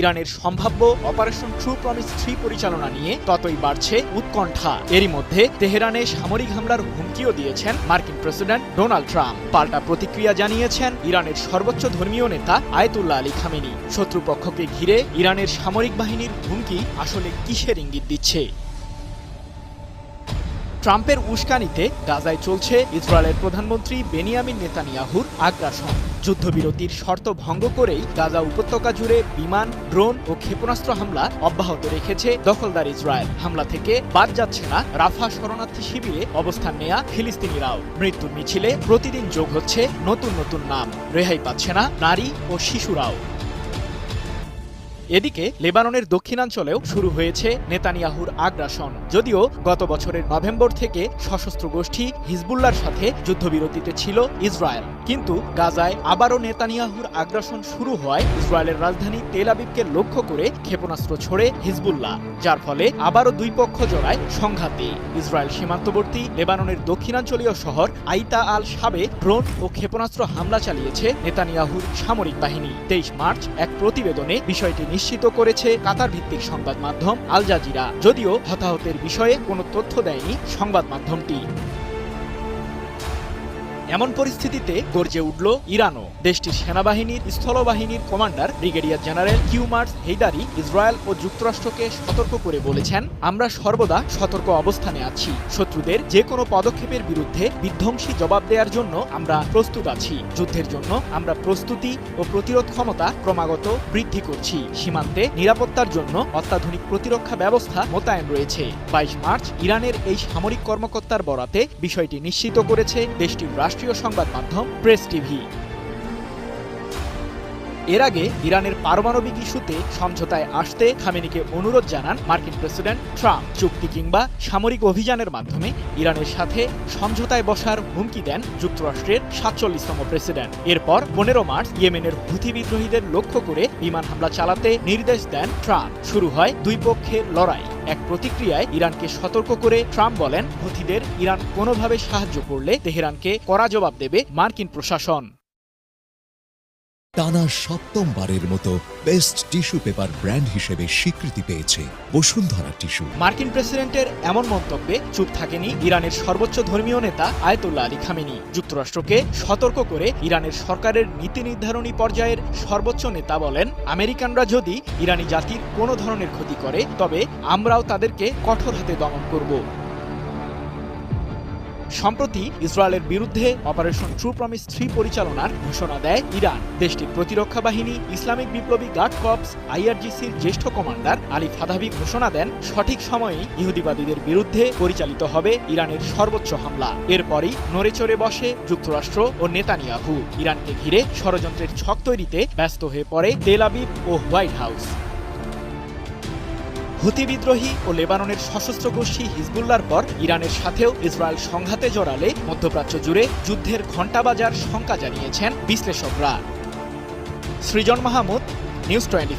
ইরানের সম্ভাব্য operation true promise three পরিচালনা নিয়ে ততই বাড়ছে উৎকণ্ঠা। এরই মধ্যে তেহরানে সামরিক হামলার হুমকিও দিয়েছেন মার্কিন প্রেসিডেন্ট ডোনাল্ড ট্রাম্প। পাল্টা প্রতিক্রিয়া জানিয়েছেন ইরানের সর্বোচ্চ ধর্মীয় নেতা আয়তুল্লাহ আলী খামেনি। শত্রুপক্ষকে ঘিরে ইরানের সামরিক বাহিনীর হুমকি আসলে কিসের ইঙ্গিত দিচ্ছে? ট্রাম্পের উস্কানিতে গাজায় চলছে ইসরায়েলের প্রধানমন্ত্রী বেনিয়ামিন নেতানিয়াহুর আগ্রাসন। যুদ্ধবিরতির শর্ত ভঙ্গ করেই গাজা উপত্যকা জুড়ে বিমান, ড্রোন ও ক্ষেপণাস্ত্র হামলা অব্যাহত রেখেছে দখলদার ইসরায়েল। হামলা থেকে বাদ যাচ্ছে না রাফা শরণার্থী শিবিরে অবস্থান নেয়া ফিলিস্তিনিরাও। মৃত্যুর মিছিলে প্রতিদিন যোগ হচ্ছে নতুন নতুন নাম। রেহাই পাচ্ছে না নারী ও শিশুরাও। এদিকে লেবাননের দক্ষিণাঞ্চলেও শুরু হয়েছে নেতানিয়াহুর আগ্রাসন। যদিও গত বছরের নভেম্বর থেকে সশস্ত্র গোষ্ঠী হিজবুল্লার সাথে যুদ্ধবিরতিতে ছিল ইসরায়েল। কিন্তু গাজায় আবারও নেতানিয়াহুর আগ্রাসন শুরু হওয়ায় ইসরায়েলের রাজধানী তেল আবিবকে লক্ষ্য করে ক্ষেপণাস্ত্র ছোড়ে হিজবুল্লাহ, যার ফলে আবারও দুই পক্ষ জোড়ায় সংঘাতে। ইসরায়েল সীমান্তবর্তী লেবাননের দক্ষিণাঞ্চলীয় শহর আইতা আল সাবে ড্রোন ও ক্ষেপণাস্ত্র হামলা চালিয়েছে নেতানিয়াহুর সামরিক বাহিনী। তেইশ মার্চ এক প্রতিবেদনে বিষয়টি নিশ্চিত করেছে কাতার ভিত্তিক সংবাদ মাধ্যম আল জাজিরা, যদিও হতাহতের বিষয়ে কোনো তথ্য দেয়নি সংবাদ মাধ্যমটি। এমন পরিস্থিতিতে গর্জে উঠল ইরানও। দেশটির সেনাবাহিনীর স্থলবাহিনীর commander brigadier general Kiumars Heydari Israel ও যুক্তরাষ্ট্রকে সতর্ক করে বলেছেন, আমরা সর্বদা সতর্ক অবস্থানে আছি। শত্রুদের যে কোনো পদক্ষেপের বিরুদ্ধে বিধ্বংসী জবাব দেওয়ার জন্য আমরা প্রস্তুত আছি। যুদ্ধের জন্য আমরা প্রস্তুতি ও প্রতিরোধ ক্ষমতা ক্রমাগত বৃদ্ধি করছি। সীমান্তে নিরাপত্তার জন্য অত্যাধুনিক প্রতিরক্ষা ব্যবস্থা মোতায়েন রয়েছে। বাইশ মার্চ ইরানের এই সামরিক কর্মকর্তার বরাতে বিষয়টি নিশ্চিত করেছে দেশটির রাষ্ট্রীয় সংবাদ মাধ্যম প্রেস টিভি। এর আগে ইরানের পারমাণবিক ইস্যুতে সমঝোতায় আসতে খামেনিকে অনুরোধ জানান মার্কিন প্রেসিডেন্ট ট্রাম্প। চুক্তি কিংবা সামরিক অভিযানের মাধ্যমে ইরানের সাথে সমঝোতায় বসার হুমকি দেন যুক্তরাষ্ট্রের সাতচল্লিশতম প্রেসিডেন্ট। এরপর পনেরো মার্চ ইয়েমেনের হুথি বিদ্রোহীদের লক্ষ্য করে বিমান হামলা চালাতে নির্দেশ দেন ট্রাম্প। শুরু হয় দুই পক্ষের লড়াই। এক প্রতিক্রিয়ায় ইরানকে সতর্ক করে ট্রাম্প বলেন হুথিদের ইরান কোনোভাবে সাহায্য করলে তেহরানকে কড়া জবাব দেবে মার্কিন প্রশাসন। টানা সপ্তমবারের মতো বেস্ট টিস্যু পেপার ব্র্যান্ড হিসেবে স্বীকৃতি পেয়েছে বসুন্ধরা টিস্যু। মার্কিন প্রেসিডেন্টের এমন মন্তব্যে চুপ থাকেনি ইরানের সর্বোচ্চ ধর্মীয় নেতা আয়তুল্লাহ আলী খামেনি। যুক্তরাষ্ট্রকে সতর্ক করে ইরানের সরকারের নীতি নির্ধারণী পর্যায়ের সর্বোচ্চ নেতা বলেন, আমেরিকানরা যদি ইরানি জাতির কোনো ধরনের ক্ষতি করে, তবে আমরাও তাদেরকে কঠোর হাতে দমন করব। সম্প্রতি ইসরায়েলের বিরুদ্ধে অপারেশন ট্রু প্রমিস থ্রি পরিচালনার ঘোষণা দেয় ইরান। দেশটির প্রতিরক্ষা বাহিনী, ইসলামিক বিপ্লবী গার্ড কপস আইআরজিসির জ্যেষ্ঠ কমান্ডার আলী ফাদাবি ঘোষণা দেন, সঠিক সময়েই ইহুদিবাদীদের বিরুদ্ধে পরিচালিত হবে ইরানের সর্বোচ্চ হামলা। এরপরই নড়েচড়ে বসে যুক্তরাষ্ট্র ও নেতানিয়াহু। ইরানকে ঘিরে ষড়যন্ত্রের ছক তৈরিতে ব্যস্ত হয়ে পড়ে তেল আবিব ও হোয়াইট হাউস। হুতি বিদ্রোহী ও লেবাননের সশস্ত্র গোষ্ঠী হিজবুল্লার পর ইরানের সাথেও ইসরায়েল সংঘাতে জড়ালে মধ্যপ্রাচ্য জুড়ে যুদ্ধের ঘণ্টা বাজার শঙ্কা জানিয়েছেন বিশ্লেষকরা। সৃজন মাহমুদ, নিউজ টোয়েন্টি